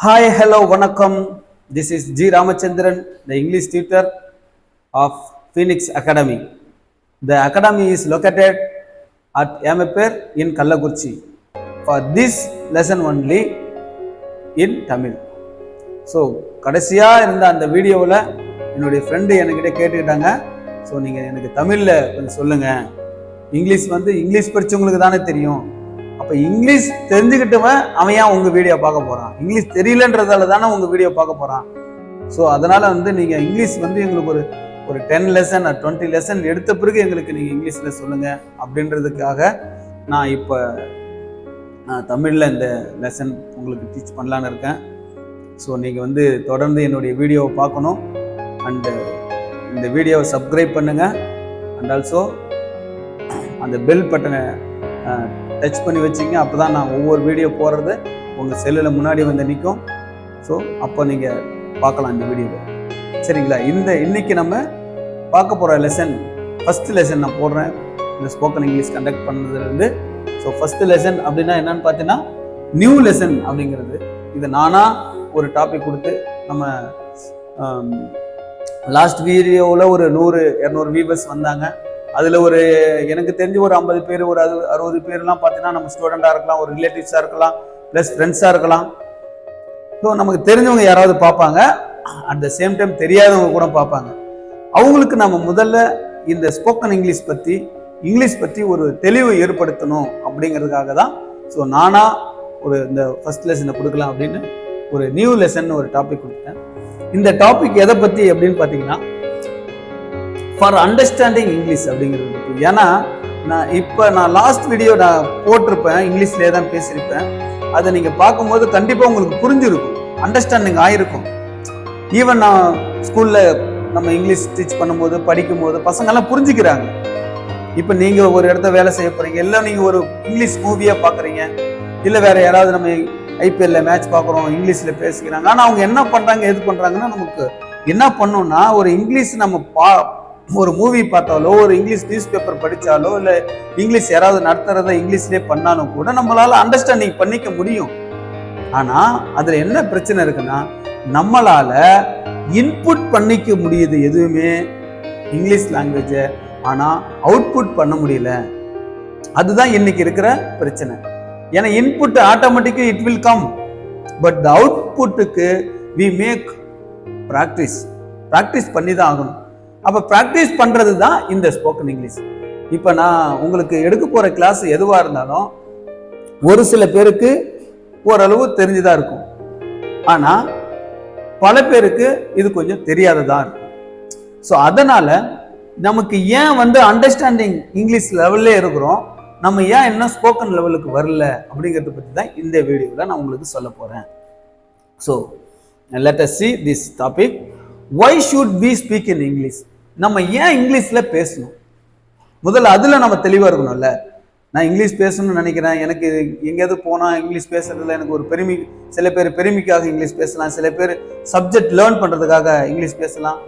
Hi hello வணக்கம் this is G Ramachandran the English tutor of Phoenix academy the academy is located at Emapper in Kallakurichi for this lesson only in Tamil so கடைசியாக இருந்த அந்த வீடியோவில் என்னுடைய friend என்கிட்ட கேட்டுக்கிட்டாங்க so நீங்கள் எனக்கு தமிழில் கொஞ்சம் சொல்லுங்கள் இங்கிலீஷ் வந்து இங்கிலீஷ் படித்தவங்களுக்கு தானே தெரியும் இப்போ இங்கிலீஷ் தெரிஞ்சுக்கிட்டவன் அவன் ஏன் உங்கள் வீடியோ பார்க்க போகிறான் இங்கிலீஷ் தெரியலன்றதால தானே உங்கள் வீடியோ பார்க்க போகிறான் ஸோ அதனால் வந்து நீங்கள் இங்கிலீஷ் வந்து எங்களுக்கு ஒரு ஒரு டென் லெசன் டுவெண்ட்டி லெசன் எடுத்த பிறகு எங்களுக்கு நீங்கள் இங்கிலீஷில் சொல்லுங்கள் அப்படின்றதுக்காக நான் இப்போ நான் தமிழில் இந்த லெசன் உங்களுக்கு டீச் பண்ணலான்னு இருக்கேன். ஸோ நீங்கள் வந்து தொடர்ந்து என்னுடைய வீடியோவை பார்க்கணும். அண்டு இந்த வீடியோவை சப்ஸ்கிரைப் பண்ணுங்கள் அண்ட் ஆல்சோ அந்த பெல் பட்டனை டச் பண்ணி வச்சிங்க அப்போ தான் நான் ஒவ்வொரு வீடியோ போடுறது உங்கள் செல்லில் முன்னாடி வந்து நிற்கும் ஸோ அப்போ நீங்கள் பார்க்கலாம் இந்த வீடியோவை சரிங்களா? இந்த இன்னைக்கு நம்ம பார்க்க போகிற லெசன் ஃபஸ்ட்டு லெசன் நான் போடுறேன். இந்த ஸ்போக்கன் இங்கிலீஷ் கண்டக்ட் பண்ணதுலேருந்து. ஸோ ஃபஸ்ட்டு லெசன் அப்படின்னா என்னன்னு பார்த்தீங்கன்னா நியூ லெசன் அப்படிங்கிறது. இது நானாக ஒரு டாபிக் கொடுத்து நம்ம லாஸ்ட் வீடியோவில் ஒரு நூறு இரநூறு வியூவர்ஸ் வந்தாங்க. அதில் ஒரு எனக்கு தெரிஞ்சு ஒரு ஐம்பது பேர் ஒரு அது அறுபது பேர்லாம் பார்த்தீங்கன்னா நம்ம ஸ்டூடெண்ட்டாக இருக்கலாம் ஒரு ரிலேட்டிவ்ஸாக இருக்கலாம் ப்ளஸ் ஃப்ரெண்ட்ஸாக இருக்கலாம். ஸோ நமக்கு தெரிஞ்சவங்க யாராவது பார்ப்பாங்க. அட் த சேம் டைம் தெரியாதவங்க கூட பார்ப்பாங்க. அவங்களுக்கு நம்ம முதல்ல இந்த ஸ்போக்கன் இங்கிலீஷ் பற்றி இங்கிலீஷ் பற்றி ஒரு தெளிவு ஏற்படுத்தணும் அப்படிங்கிறதுக்காக தான். ஸோ நானாக ஒரு இந்த ஃபஸ்ட் லெசனை கொடுக்கலாம் அப்படின்னு ஒரு நியூ லெசன் ஒரு டாபிக் கொடுத்தேன். இந்த டாபிக் எதை பற்றி அப்படின்னு பார்த்தீங்கன்னா ஃபார் அண்டர்ஸ்டாண்டிங் இங்கிலீஷ் அப்படிங்கிறது ஏன்னா நான் இப்போ நான் லாஸ்ட் வீடியோ நான் போட்டிருப்பேன் இங்கிலீஷ்லேயே தான் பேசியிருப்பேன். அதை நீங்கள் பார்க்கும்போது கண்டிப்பாக உங்களுக்கு புரிஞ்சிருக்கும். அண்டர்ஸ்டாண்டிங் ஆயிருக்கும். ஈவன் நான் ஸ்கூலில் நம்ம இங்கிலீஷ் டீச் பண்ணும்போது படிக்கும்போது பசங்கெல்லாம் புரிஞ்சுக்கிறாங்க. இப்போ நீங்கள் ஒரு இடத்த வேலை செய்ய போகிறீங்க எல்லாம் நீங்கள் ஒரு இங்கிலீஷ் மூவியாக பார்க்குறீங்க இல்லை வேறு யாராவது நம்ம ஐபிஎல்ல மேட்ச் பார்க்குறோம் இங்கிலீஷில் பேசிக்கிறாங்க ஆனால் அவங்க என்ன பண்ணுறாங்க எது பண்ணுறாங்கன்னா நமக்கு என்ன பண்ணோம்னா ஒரு இங்கிலீஷ் நம்ம பா ஒரு மூவி பார்த்தாலோ ஒரு இங்கிலீஷ் நியூஸ் பேப்பர் படித்தாலோ இல்லை இங்கிலீஷ் யாராவது நடத்துகிறத இங்கிலீஷ்லேயே பண்ணாலும் கூட நம்மளால் அண்டர்ஸ்டாண்டிங் பண்ணிக்க முடியும். ஆனால் அதில் என்ன பிரச்சனை இருக்குன்னா நம்மளால் இன்புட் பண்ணிக்க முடியுது எதுவுமே இங்கிலீஷ் லாங்குவேஜை ஆனால் அவுட்புட் பண்ண முடியல. அதுதான் இன்னைக்கு இருக்கிற பிரச்சனை. ஏன்னா input automatically it will come but the அவுட்புட்டுக்கு we make practice practice பண்ணி தான் ஆகணும். அப்போ ப்ராக்டிஸ் பண்ணுறது தான் இந்த ஸ்போக்கன் இங்கிலீஷ் இப்போ நான் உங்களுக்கு எடுக்க போகிற கிளாஸ் எதுவாக இருந்தாலும் ஒரு சில பேருக்கு ஓரளவு தெரிஞ்சுதான் இருக்கும். ஆனால் பல பேருக்கு இது கொஞ்சம் தெரியாததாக இருக்கும். ஸோ அதனால் நமக்கு ஏன் வந்து அண்டர்ஸ்டாண்டிங் இங்கிலீஷ் லெவல்லே இருக்கிறோம் நம்ம ஏன் இன்னும் ஸ்போக்கன் லெவலுக்கு வரல அப்படிங்கிறத பற்றி தான் இந்த வீடியோவில் நான் உங்களுக்கு சொல்ல போகிறேன் so let us see this topic why should be speak in English நம்ம ஏன் இங்கிலீஷில் பேசணும்? முதல்ல அதில் நம்ம தெளிவாக இருக்கணும்ல. நான் இங்கிலீஷ் பேசணும்னு நினைக்கிறேன். எனக்கு எங்கேயாவது போனால் இங்கிலீஷ் பேசுறதுல எனக்கு ஒரு பெருமை சில பேர் பெருமைக்காக இங்கிலீஷ் பேசலாம். சில பேர் சப்ஜெக்ட் லேர்ன் பண்ணுறதுக்காக இங்கிலீஷ் பேசலாம்.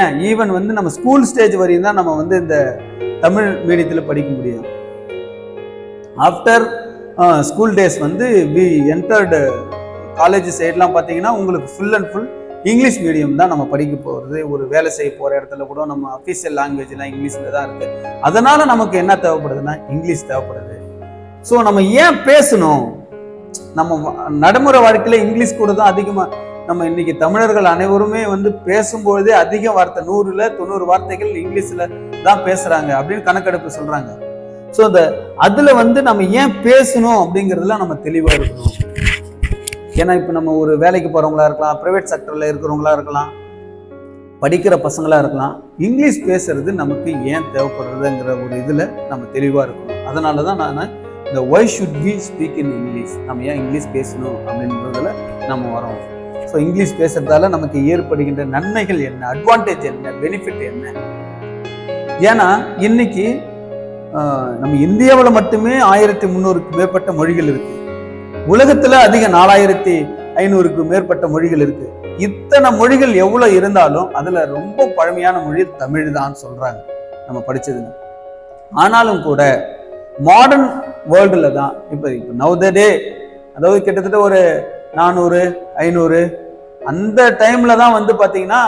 ஏன்? ஈவன் வந்து நம்ம ஸ்கூல் ஸ்டேஜ் வரையும் தான் நம்ம வந்து இந்த தமிழ் மீடியத்தில் படிக்க முடியும். ஆஃப்டர் ஸ்கூல் டேஸ் வந்து வி என்டர்டு காலேஜ் சைட்லாம் பார்த்தீங்கன்னா உங்களுக்கு full and full English medium தான் நம்ம படிக்க போகிறது ஒரு வேலை செய்ய போகிற இடத்துல கூட நம்ம அஃபீஷியல் லாங்குவேஜ்லாம் இங்கிலீஷில் தான் இருக்குது அதனால் நமக்கு என்ன தேவைப்படுதுன்னா இங்கிலீஷ் தேவைப்படுது. ஸோ நம்ம ஏன் பேசணும்? நம்ம நடைமுறை வாழ்க்கையில் இங்கிலீஷ் கூட தான் அதிகமாக நம்ம இன்னைக்கு தமிழர்கள் அனைவருமே வந்து பேசும்பொழுதே அதிக வார்த்தை நூறுல தொண்ணூறு வார்த்தைகள் இங்கிலீஷில் தான் பேசுகிறாங்க அப்படின்னு கணக்கெடுப்பு சொல்கிறாங்க ஸோ அந்த அதில் வந்து நம்ம ஏன் பேசணும் அப்படிங்கிறதுல நம்ம தெளிவாக இருக்கணும். ஏன்னா இப்போ நம்ம ஒரு வேலைக்கு போகிறவங்களா இருக்கலாம் ப்ரைவேட் செக்டரில் இருக்கிறவங்களா இருக்கலாம் படிக்கிற பசங்களாக இருக்கலாம் இங்கிலீஷ் பேசுறது நமக்கு ஏன் தேவைப்படுறதுங்கிற ஒரு இதில் நம்ம தெளிவாக இருக்கணும். அதனால தான் நான் இந்த why should be speak in English நம்ம ஏன் இங்கிலீஷ் பேசணும் அப்படின்றதில் நம்ம வரோம். ஸோ இங்கிலீஷ் பேசுறதால நமக்கு ஏற்படுகின்ற நன்மைகள் என்ன? அட்வான்டேஜ் என்ன? பெனிஃபிட் என்ன? ஏன்னா இன்னைக்கு நம்ம இந்தியாவில் மட்டுமே ஆயிரத்தி முந்நூறுக்கு மேற்பட்ட மொழிகள் இருக்குது உலகத்துல அதிக நாலாயிரத்தி ஐநூறுக்கு மேற்பட்ட மொழிகள் இருக்கு. இத்தனை மொழிகள் எவ்வளவு இருந்தாலும் அதுல ரொம்ப பழமையான மொழி தமிழ் தான் சொல்றாங்க நம்ம படிச்சதுல. ஆனாலும் கூட மாடர்ன் வேர்ல்டுல தான் இப்போ இப்போ நவ் த டே அதாவது கிட்டத்தட்ட ஒரு நானூறு ஐநூறு அந்த டைம்ல தான் வந்து பாத்தீங்கன்னா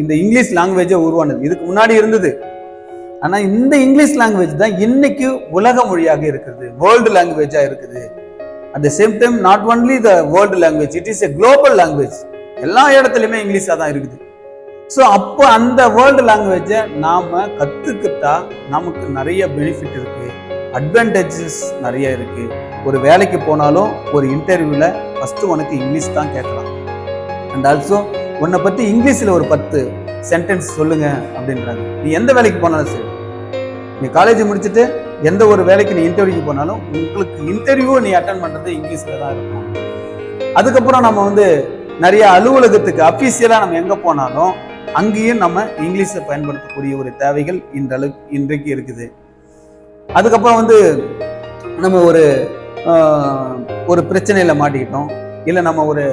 இந்த இங்கிலீஷ் லாங்குவேஜை உருவானது. இதுக்கு முன்னாடி இருந்தது. ஆனா இந்த இங்கிலீஷ் லாங்குவேஜ் தான் இன்னைக்கு உலக மொழியாக இருக்குது. வேர்ல்டு லாங்குவேஜா இருக்குது. At the same time not only the world language it is a global language எல்லா இடத்துலையுமே இங்கிலீஷாக தான் இருக்குது. ஸோ அப்போ அந்த வேர்ல்டு லாங்குவேஜை நாம் கற்றுக்கிட்டா நமக்கு நிறைய பெனிஃபிட் இருக்குது அட்வான்டேஜஸ் நிறைய இருக்குது ஒரு வேலைக்கு போனாலும் ஒரு இன்டர்வியூவில் ஃபஸ்ட்டு உனக்கு இங்கிலீஷ் தான் கேட்கலாம். அண்ட் ஆல்சோ உன்னை பற்றி இங்கிலீஷில் ஒரு பத்து சென்டென்ஸ் சொல்லுங்கள் அப்படின்றாங்க. நீ எந்த வேலைக்கு போனாலும் சரி. நீ காலேஜ் முடிச்சுட்டு எந்த ஒரு வேலைக்கு நீ இன்டர்வியூக்கு போனாலும் உங்களுக்கு இன்டர்வியூ நீ அட்டன் பண்ணுறது இங்கிலீஷில் தான் இருக்கும். அதுக்கப்புறம் நம்ம வந்து நிறைய அலுவலகத்துக்கு அஃபீஷியலாக நம்ம எங்கே போனாலும் அங்கேயும் நம்ம இங்கிலீஷை பயன்படுத்தக்கூடிய ஒரு தேவைகள் இன்றளவு இன்றைக்கு இருக்குது. அதுக்கப்புறம் வந்து நம்ம ஒரு ஒரு பிரச்சனையில் மாட்டிக்கிட்டோம். இல்லை நம்ம ஒரு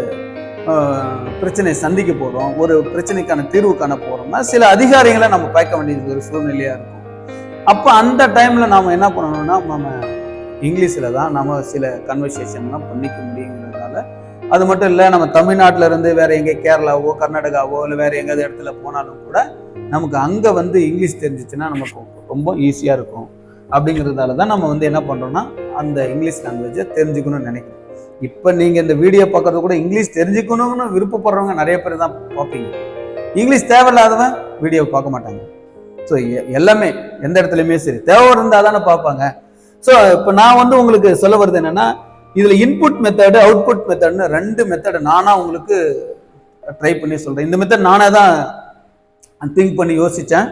பிரச்சனையை சந்திக்க போகிறோம் ஒரு பிரச்சனைக்கான தீர்வு காண சில அதிகாரிகளை நம்ம பார்க்க வேண்டியது ஒரு சூழ்நிலையாக இருக்கும். அப்போ அந்த டைமில் நாம் என்ன பண்ணணும்னா நம்ம இங்கிலீஷில் தான் நம்ம சில கன்வர்சேஷன்லாம் பண்ணிக்க முடியுங்கிறதுனால அது மட்டும் இல்லை நம்ம தமிழ்நாட்டில் இருந்து வேறு எங்கே கேரளாவோ கர்நாடகாவோ இல்லை வேறு எங்கேயாவது இடத்துல போனாலும் கூட நமக்கு அங்கே வந்து இங்கிலீஷ் தெரிஞ்சிச்சுன்னா நமக்கு ரொம்ப ஈஸியாக இருக்கும். அப்படிங்கிறதால தான் நம்ம வந்து என்ன பண்ணுறோம்னா அந்த இங்கிலீஷ் லாங்குவேஜை தெரிஞ்சுக்கணும்னு நினைக்கிறோம். இப்போ நீங்கள் இந்த வீடியோ பார்க்குறது கூட இங்கிலீஷ் தெரிஞ்சுக்கணும்னு விருப்பப்படுறவங்க நிறைய பேர் தான் பார்ப்பீங்க. இங்கிலீஷ் தேவையில்லாதவன் வீடியோ பார்க்க மாட்டாங்க. ஸோ எல்லாமே எந்த இடத்துலையுமே சரி. தேவை இருந்தால் தானே பார்ப்பாங்க. ஸோ இப்போ நான் வந்து உங்களுக்கு சொல்ல வருது என்னென்னா இதில் இன்புட் மெத்தடு அவுட்புட் மெத்தட்னு ரெண்டு மெத்தடு நானாக உங்களுக்கு ட்ரை பண்ணி சொல்கிறேன் இந்த மெத்தட் நானே தான் திங்க் பண்ணி யோசித்தேன்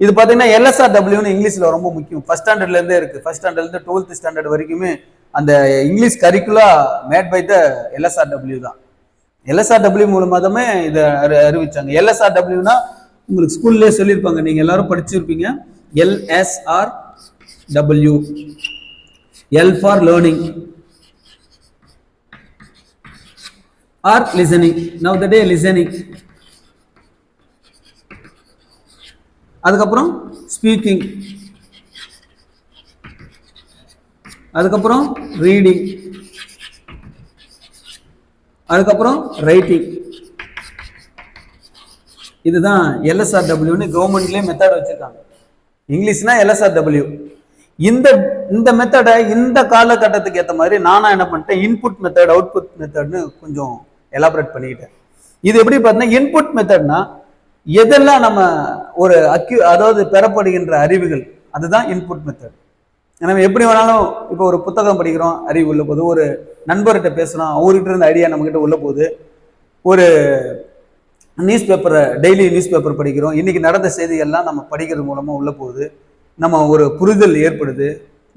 இது பார்த்தீங்கன்னா எல்எஸ்ஆர் டபிள்யூன்னு இங்கிலீஷில் ரொம்ப முக்கியம். ஃபஸ்ட் ஸ்டாண்டர்ட்லேருந்தே இருக்குது ஃபஸ்ட் ஸ்டாண்டர்ட்லேருந்து டுவெல்த் ஸ்டாண்டர்ட் வரைக்குமே அந்த English curricula made by the LSR W தான். எல்எஸ்ஆர் டபிள்யூ மூலமாக தான் இதை அறி- அறிவிச்சாங்க. எல்எஸ்ஆர் டபிள்யூனா உங்களுக்கு ஸ்கூல்லேயே சொல்லியிருப்பாங்க. நீங்கள் எல்லாரும் படிச்சிருப்பீங்க. LSR W L for learning R listening now the day listening அதுக்கப்புறம் ஸ்பீக்கிங் அதுக்கப்புறம் ரீடிங் அதுக்கப்புறம் ரைட்டிங் இதுதான் எல்எஸ்ஆர் டபிள்யூன்னு கவர்மெண்ட்லேயே மெத்தட் வச்சுருக்காங்க. இங்கிலீஷ்னா எல்எஸ்ஆர் டபிள்யூ இந்த இந்த மெத்தடை இந்த காலகட்டத்துக்கு ஏற்ற மாதிரி நானா என்ன பண்ணிட்டேன் இன்புட் மெத்தட் அவுட்புட் மெத்தட்னு கொஞ்சம் எலாபரேட் பண்ணிக்கிட்டேன். இது எப்படி பார்த்தீங்கன்னா இன்புட் மெத்தட்னா எதெல்லாம் நம்ம ஒரு அக்யூ அதாவது பெறப்படுகின்ற அறிவுகள் அதுதான் இன்புட் மெத்தட் நம்ம எப்படி வேணாலும் இப்போ ஒரு புத்தகம் படிக்கிறோம் அறிவு உள்ள போகுது ஒரு நண்பர்கிட்ட பேசுகிறோம் அவர்கிட்ட இருந்த ஐடியா நம்மக்கிட்ட உள்ள போகுது ஒரு நியூஸ் பேப்பரை டெய்லி நியூஸ் பேப்பர் படிக்கிறோம். இன்னைக்கு நடந்த செய்திகள்லாம் நம்ம படிக்கிறது மூலமாக உள்ள போகுது. நம்ம ஒரு புரிதல் ஏற்படுது.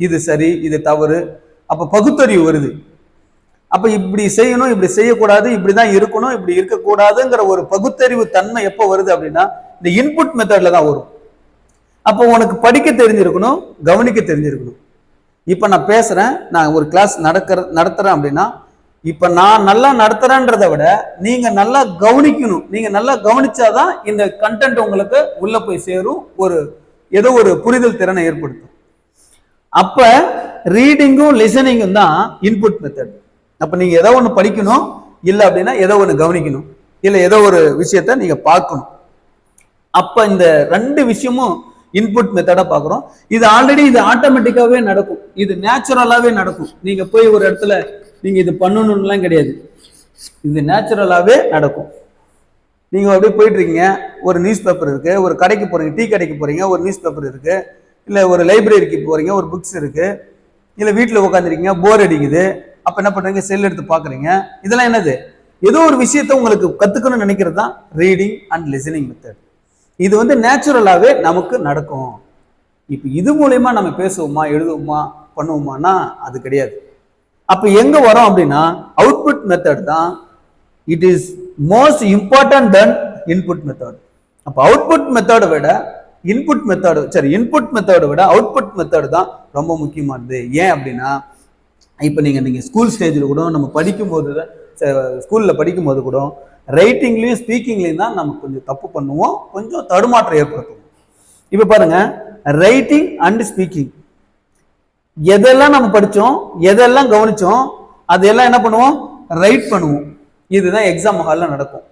இது சரி இது தவறு. அப்போ பகுத்தறிவு வருது. அப்போ இப்படி செய்யணும் இப்படி செய்யக்கூடாது இப்படி தான் இருக்கணும் இப்படி இருக்கக்கூடாதுங்கிற ஒரு பகுத்தறிவு தன்மை எப்போ வருது அப்படின்னா இந்த இன்புட் மெத்தடில் தான் வரும். அப்போ உனக்கு படிக்க தெரிஞ்சிருக்கணும் கவனிக்க தெரிஞ்சிருக்கணும். இப்போ நான் பேசுகிறேன் நான் ஒரு கிளாஸ் நடக்கிற நடத்துகிறேன் அப்படின்னா இப்போ நான் நல்லா நடத்துறேன்றதை விட நீங்க நல்லா கவனிக்கணும். நீங்க நல்லா கவனிச்சாதான் இந்த கண்டென்ட் உங்களுக்கு உள்ள போய் சேரும். ஒரு ஏதோ ஒரு புரிதல் திறனை ஏற்படுத்தும். அப்ப ரீடிங்கும் லிசனிங்கும் தான் இன்புட் மெத்தட் அப்ப நீங்க ஏதோ ஒன்று படிக்கணும். இல்லை அப்படின்னா ஏதோ ஒன்று கவனிக்கணும். இல்லை ஏதோ ஒரு விஷயத்த நீங்க பார்க்கணும். அப்ப இந்த ரெண்டு விஷயமும் இன்புட் மெத்தடா பார்க்குறோம். இது ஆல்ரெடி இது ஆட்டோமேட்டிக்காவே நடக்கும். இது நேச்சுரலாவே நடக்கும். நீங்க போய் ஒரு இடத்துல நீங்கள் இது பண்ணணும்லாம் கிடையாது. இது நேச்சுரலாகவே நடக்கும். நீங்கள் அப்படியே போயிட்டுருக்கீங்க. ஒரு நியூஸ் பேப்பர் இருக்குது ஒரு கடைக்கு போகிறீங்க டீ கடைக்கு போகிறீங்க ஒரு நியூஸ் பேப்பர் இருக்குது இல்லை ஒரு லைப்ரரிக்கு போகிறீங்க ஒரு புக்ஸ் இருக்குது இல்லை வீட்டில் உட்காந்துருக்கீங்க போர் அடிக்குது. அப்போ என்ன பண்ணுறீங்க செல் எடுத்து பார்க்குறீங்க இதெல்லாம் என்னது? ஏதோ ஒரு விஷயத்த உங்களுக்கு கற்றுக்கணும்னு நினைக்கிறது தான் ரீடிங் அண்ட் லிசனிங் மெத்தட் இது வந்து நேச்சுரலாகவே நமக்கு நடக்கும். இப்போ இது மூலயமா நம்ம பேசுவோமா எழுதுவோமா பண்ணுவோமானா அது கிடையாது. அப்ப எங்க வரோம் அப்படின்னா அவுட்புட் மெத்தட் தான் it is most important then input method அப்ப அவுட்புட் மெத்தடை விட இன்புட் மெத்தடு சரி இன்புட் மெத்தடை விட அவுட்புட் மெத்தட் தான் ரொம்ப முக்கியமானது. ஏன் அப்படின்னா இப்போ நீங்க நீங்க ஸ்கூல் ஸ்டேஜில் கூட நம்ம படிக்கும்போது ஸ்கூல்ல படிக்கும்போது கூட ரைட்டிங்லயும் ஸ்பீக்கிங்லயும் தான் நம்ம கொஞ்சம் தப்பு பண்ணுவோம் கொஞ்சம் தடுமாற்றம் ஏற்படுத்துவோம். இப்போ பாருங்க ரைட்டிங் அண்ட் ஸ்பீக்கிங் எதெல்லாம் நம்ம படித்தோம் எதெல்லாம் கவனிச்சோம் அதெல்லாம் என்ன பண்ணுவோம்? ரைட் பண்ணுவோம். இதுதான் எக்ஸாம் ஹாலில் நடக்கும்.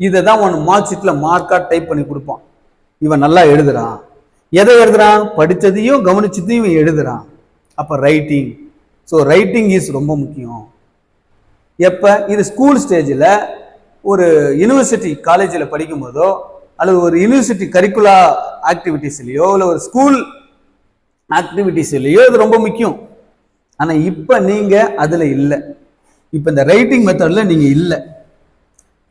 இதை தான் ஒன்று மார்க் ஷீட்டில் மார்க்காக டைப் பண்ணி கொடுப்பான். இவன் நல்லா எழுதுறான். எதை எழுதுறான்? படித்ததையும் கவனிச்சதையும் இவன் எழுதுறான். அப்போ ரைட்டிங் ஸோ ரைட்டிங் இஸ் ரொம்ப முக்கியம். எப்போ? இது ஸ்கூல் ஸ்டேஜில் ஒரு யூனிவர்சிட்டி காலேஜில் படிக்கும்போதோ அல்லது ஒரு யூனிவர்சிட்டி கரிக்குலா ஆக்டிவிட்டீஸ்லையோ இல்லை ஒரு ஸ்கூல் ஆக்டிவிட்டீஸ்லையோ இது ரொம்ப முக்கியம்? ஆனால் இப்போ நீங்கள் அதில் இல்லை. இப்போ இந்த ரைட்டிங் மெத்தடில் நீங்கள் இல்லை.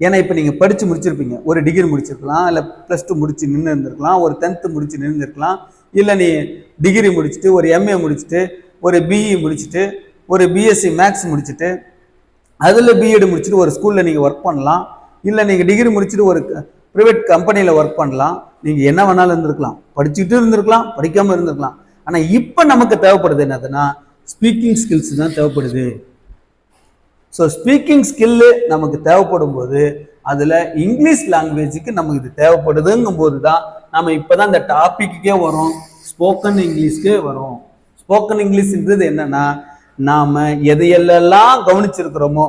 ஏன்னா இப்போ நீங்கள் படித்து முடிச்சிருப்பீங்க. ஒரு டிகிரி முடிச்சிருக்கலாம் இல்லை ப்ளஸ் டூ முடிச்சு நின்று இருந்திருக்கலாம் ஒரு டென்த்து முடிச்சு நின்று இருக்கலாம் இல்லை நீ டிகிரி முடிச்சுட்டு ஒரு எம்ஏ முடிச்சுட்டு ஒரு பிஇ முடிச்சுட்டு ஒரு பிஎஸ்சி மேக்ஸ் முடிச்சுட்டு அதில் பிஎட் முடிச்சுட்டு ஒரு ஸ்கூலில் நீங்கள் ஒர்க் பண்ணலாம் இல்லை நீங்கள் டிகிரி முடிச்சுட்டு ஒரு ப்ரைவேட் கம்பெனியில் ஒர்க் பண்ணலாம் நீங்கள் என்ன வேணாலும் இருந்திருக்கலாம். படிச்சுட்டு இருந்திருக்கலாம் படிக்காமல் இருந்திருக்கலாம். ஆனால் இப்போ நமக்கு தேவைப்படுது என்னதுன்னா ஸ்பீக்கிங் ஸ்கில்ஸ் தான் தேவைப்படுது. ஸோ ஸ்பீக்கிங் ஸ்கில்லு நமக்கு தேவைப்படும் போது அதில் இங்கிலீஷ் லாங்குவேஜுக்கு நமக்கு இது தேவைப்படுதுங்கும் போது தான் நம்ம இப்போ தான் இந்த டாப்பிக்கே வரும் ஸ்போக்கன் இங்கிலீஷ்க்கே வரும். ஸ்போக்கன் இங்கிலீஷ்ன்றது என்னன்னா நாம் எதையெல்லாம் கவனிச்சிருக்கிறோமோ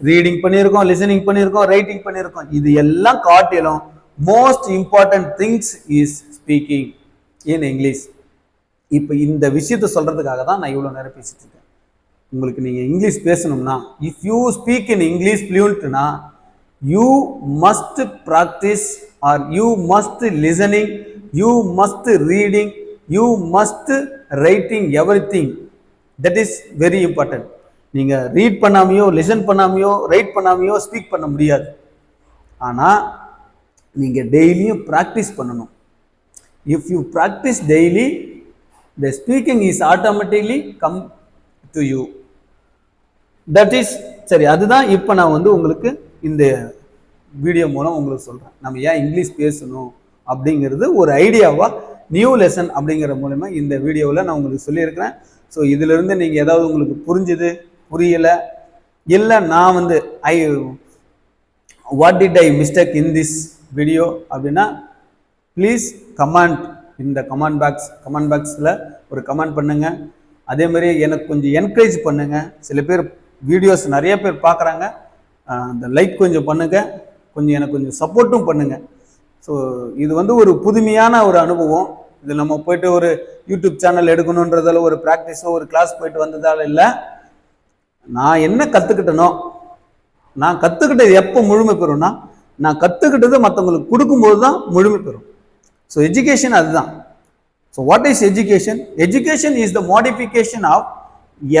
ரீடிங் பண்ணியிருக்கோம் லிசனிங் பண்ணியிருக்கோம் ரைட்டிங் பண்ணியிருக்கோம் இது எல்லாம் காட்டிலும் most important things is speaking in English இப்போ இந்த விஷயத்த சொல்கிறதுக்காக தான் நான் இவ்வளோ நேரம் பேசிட்டு இருக்கேன். உங்களுக்கு நீங்கள் இங்கிலீஷ் பேசணும்னா if you speak in English ஃப்ளூயண்ட்னா you must practice or you must listening you must reading you must writing everything that is very important நீங்கள் ரீட் பண்ணாமையோ லிசன் பண்ணாமையோ ரைட் பண்ணாமையோ ஸ்பீக் பண்ண முடியாது. ஆனால் நீங்கள் டெய்லியும் ப்ராக்டிஸ் பண்ணணும். If you practice daily the speaking is automatically come to you that is சரி அதுதான் இப்போ நான் வந்து உங்களுக்கு இந்த வீடியோ மூலம் உங்களுக்கு சொல்கிறேன் நம்ம ஏன் இங்கிலீஷ் பேசணும் அப்படிங்கிறது ஒரு ஐடியாவாக நியூ லெசன் அப்படிங்கிற மூலமா இந்த வீடியோவில் நான் உங்களுக்கு சொல்லியிருக்கிறேன். ஸோ இதிலிருந்து நீங்கள் ஏதாவது உங்களுக்கு புரிஞ்சுது புரியலை இல்லை நான் வந்து I what did I mistake in this video அப்படின்னா ப்ளீஸ் கமெண்ட் இந்த கமெண்ட் பாக்ஸ் கமெண்ட் பாக்ஸில் ஒரு கமெண்ட் பண்ணுங்கள் அதே மாதிரி எனக்கு கொஞ்சம் என்கரேஜ் பண்ணுங்கள் சில பேர் வீடியோஸ் நிறைய பேர் பார்க்குறாங்க. அந்த லைக் கொஞ்சம் பண்ணுங்கள் கொஞ்சம் எனக்கு கொஞ்சம் சப்போர்ட்டும் பண்ணுங்கள் ஸோ இது வந்து ஒரு புதுமையான ஒரு அனுபவம். இது நம்ம போயிட்டு ஒரு யூடியூப் சேனல் எடுக்கணுன்றதால ஒரு ப்ராக்டிஸோ ஒரு கிளாஸ் போயிட்டு வந்ததால இல்லை. நான் என்ன கற்றுக்கிட்டனோ நான் கற்றுக்கிட்டது எப்போ முழுமை பெறும்னா நான் கற்றுக்கிட்டது மற்றவங்களுக்கு கொடுக்கும்போது தான் முழுமை பெறும். ஸோ எஜுகேஷன் அதுதான் so what is education education is the modification of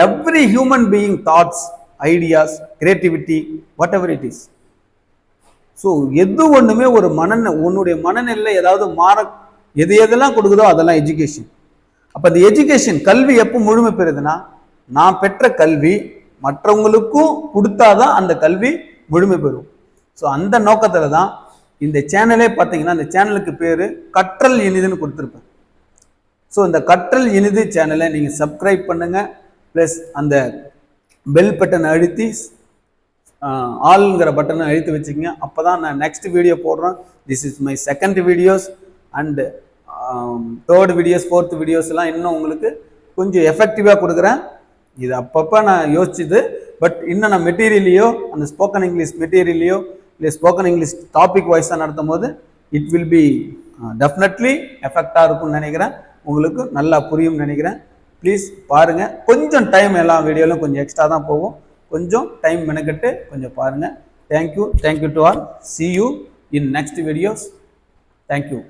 every human being thoughts ideas creativity whatever it is so எது ஒன்றுமே ஒரு மனந உன்னுடைய மனநிலை ஏதாவது மாற எது எதெல்லாம் கொடுக்குதோ அதெல்லாம் எஜுகேஷன் அப்போ இந்த எஜுகேஷன் கல்வி எப்போ முழுமை பெறுதுன்னா நான் பெற்ற கல்வி மற்றவங்களுக்கும் கொடுத்தாதான் அந்த கல்வி முழுமை பெறும். ஸோ அந்த நோக்கத்தில் தான் இந்த சேனலே பார்த்தீங்கன்னா இந்த சேனலுக்கு பேர் கற்றல் இனிதுன்னு கொடுத்துருப்பேன் ஸோ இந்த கற்றல் இனிது சேனலை நீங்கள் சப்ஸ்கிரைப் பண்ணுங்கள் ப்ளஸ் அந்த பெல் பட்டனை அழுத்தி ஆளுங்கிற பட்டனை அழுத்தி வச்சுக்கோங்க. அப்போ தான் நான் நெக்ஸ்ட் வீடியோ போடுறேன். This is my second videos and third videos fourth videos எல்லாம் இன்னும் உங்களுக்கு கொஞ்சம் எஃபெக்டிவாக கொடுக்குறேன். இது அப்பப்போ நான் யோசிச்சுது பட் இன்னும் நான் மெட்டீரியலையோ அந்த ஸ்போக்கன் இங்கிலீஷ் மெட்டீரியலையோ இல்லை ஸ்போக்கன் இங்கிலீஷ் டாபிக் வைஸாக நடத்தும் போது இட் வில் பி டெஃபினெட்லி எஃபெக்டாக இருக்கும்னு நினைக்கிறேன். உங்களுக்கு நல்லா புரியும்னு நினைக்கிறேன். ப்ளீஸ் பாருங்கள் கொஞ்சம் டைம் எல்லா வீடியோலையும் கொஞ்சம் எக்ஸ்ட்ரா தான் போகும். கொஞ்சம் டைம் மெனக்கெட்டு கொஞ்சம் பாருங்கள் thank you thank you to all see you in next videos thank you